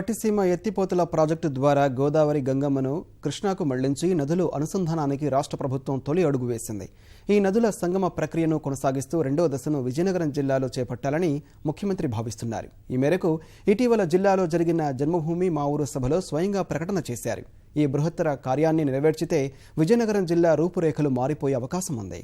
పట్టిసీమ ఎత్తిపోతల ప్రాజెక్టు ద్వారా గోదావరి గంగమ్మను కృష్ణాకు మళ్ళించి నదులు అనుసంధానానికి రాష్ట్ర ప్రభుత్వం తొలి అడుగు వేసింది. ఈ నదుల సంగమ ప్రక్రియను కొనసాగిస్తూ రెండో దశను విజయనగరం జిల్లాలో చేపట్టాలని ముఖ్యమంత్రి భావిస్తున్నారు. ఈ మేరకు ఇటీవల జిల్లాలో జరిగిన జన్మభూమి మా ఊరు సభలో స్వయంగా ప్రకటన చేశారు. ఈ బృహత్తర కార్యాన్ని నెరవేర్చితే విజయనగరం జిల్లా రూపురేఖలు మారిపోయే అవకాశం ఉంది.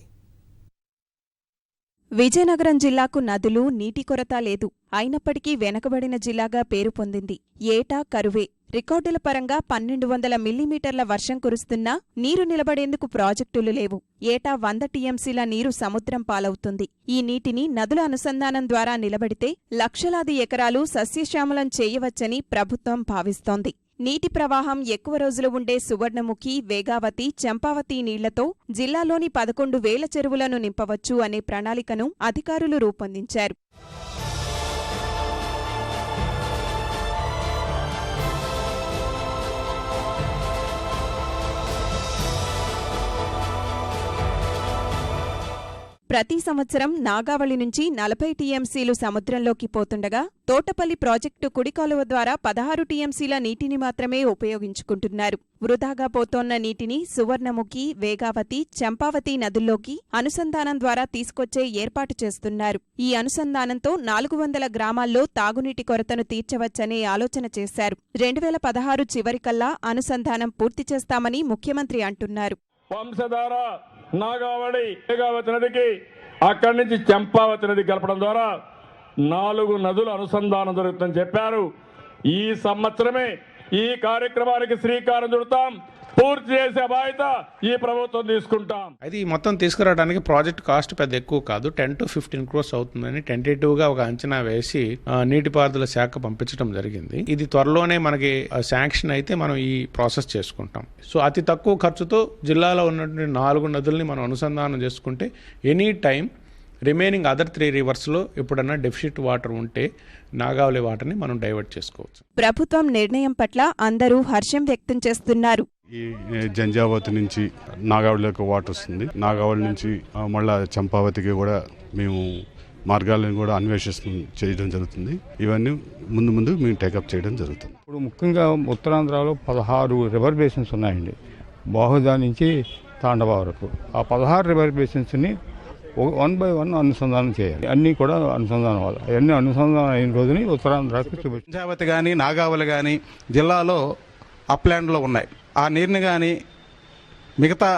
విజయనగరం జిల్లాకు నదులు నీటి కొరత లేదు. అయినప్పటికీ వెనకబడిన జిల్లాగా పేరు పొందింది. ఏటా కరువే. రికార్డుల పరంగా పన్నెండు వందల మిల్లీమీటర్ల వర్షం కురుస్తున్నా నీరు నిలబడేందుకు ప్రాజెక్టులు లేవు. ఏటా వంద టీఎంసీల నీరు సముద్రం పాలవుతుంది. ఈ నీటిని నదుల అనుసంధానం ద్వారా నిలబడితే లక్షలాది ఎకరాలు సస్యశ్యామలం చేయవచ్చని ప్రభుత్వం భావిస్తోంది. నీటి ప్రవాహం ఎక్కువ రోజులు ఉండే సువర్ణముఖి వేగావతి చంపావతి నీళ్ళతో జిల్లాలోని పదకొండు వేల చెరువులను నింపవచ్చు అనే ప్రణాళికను అధికారులు రూపొందించారు. ప్రతి సంవత్సరం నాగావళి నుంచి నలభై టీఎంసీలు సముద్రంలోకి పోతుండగా తోటపల్లి ప్రాజెక్టు కుడికాలువ ద్వారా పదహారు టీఎంసీల నీటిని మాత్రమే ఉపయోగించుకుంటున్నారు. వృధాగా పోతోన్న నీటిని సువర్ణముఖి వేగావతి చంపావతి నదుల్లోకి అనుసంధానం ద్వారా తీసుకొచ్చే ఏర్పాటు చేస్తున్నారు. ఈ అనుసంధానంతో నాలుగు వందల గ్రామాల్లో తాగునీటి కొరతను తీర్చవచ్చనే ఆలోచన చేశారు. రెండు వేల పదహారు చివరికల్లా అనుసంధానం పూర్తి చేస్తామని ముఖ్యమంత్రి అంటున్నారు. వంశధార నాగావళి మేఘావతి నదికి అక్కడి నుంచి చంపావతి నది కలపడం ద్వారా నాలుగు నదుల అనుసంధానం జరుగుతుందని చెప్పారు. ఈ సంవత్సరమే ఈ కార్యక్రమానికి శ్రీకారం చుడతాం. పూర్తి చేసే బాధ్యత ఈ ప్రభుత్వం తీసుకుంటాం. అయితే ఈ మొత్తం తీసుకురావడానికి ప్రాజెక్ట్ కాస్ట్ పెద్ద ఎక్కువ కాదు. టెన్ టు ఫిఫ్టీన్ క్రోర్స్ అవుతుందని టెంటేటివ్గా ఒక అంచనా వేసి నీటిపారుదల శాఖ పంపించడం జరిగింది. ఇది త్వరలోనే మనకి శాంక్షన్ అయితే మనం ఈ ప్రాసెస్ చేసుకుంటాం. సో అతి తక్కువ ఖర్చుతో జిల్లాలో ఉన్నటువంటి నాలుగు నదుల్ని మనం అనుసంధానం చేసుకుంటే any time remaining other three రివర్స్లో ఎప్పుడన్నా డెఫిసిట్ వాటర్ ఉంటే నాగావళి వాటర్ని మనం డైవర్ట్ చేసుకోవచ్చు. ప్రభుత్వం నిర్ణయం పట్ల అందరూ హర్షం వ్యక్తం చేస్తున్నారు. ఈ జంజావతి నుంచి నాగావళిలోకి వాటర్ వస్తుంది. నాగావళి నుంచి మళ్ళా చంపావతికి కూడా మేము మార్గాలను కూడా అన్వేషిస్తూ చేయడం జరుగుతుంది. ఇవన్నీ ముందు ముందు మేము టేకప్ చేయడం జరుగుతుంది. ఇప్పుడు ముఖ్యంగా ఉత్తరాంధ్రలో పదహారు రివర్ బేసిన్స్ ఉన్నాయండి. బాహుదా నుంచి తాండవ వరకు. ఆ పదహారు రివర్ బేసిన్స్ని వన్ బై వన్ అనుసంధానం చేయాలి. అన్నీ కూడా అనుసంధానం అవ్వాలి. అవన్నీ అనుసంధానం అయిన రోజుని ఉత్తరాంధ్రకి చూపించాలి పంచావతి కానీ నాగావళి కానీ జిల్లాలో అప్లాండ్లో ఉన్నాయి. ఆ నీరుని కానీ మిగతా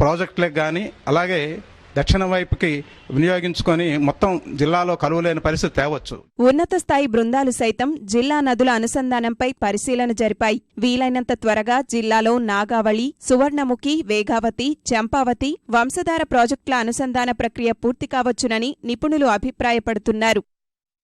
ప్రాజెక్టులకు కానీ అలాగే దక్షిణ వైపుకి వినియోగించుకొని మొత్తం జిల్లాలో కరువు లేని పరిస్థితి తేవచ్చు. ఉన్నత స్థాయి బృందాలు సైతం జిల్లా నదుల అనుసంధానంపై పరిశీలన జరిపాయి. వీలైనంత త్వరగా జిల్లాలో నాగావళి సువర్ణముఖి వేగావతి చంపావతి వంశధార ప్రాజెక్టుల అనుసంధాన ప్రక్రియ పూర్తి కావచ్చునని నిపుణులు అభిప్రాయపడుతున్నారు.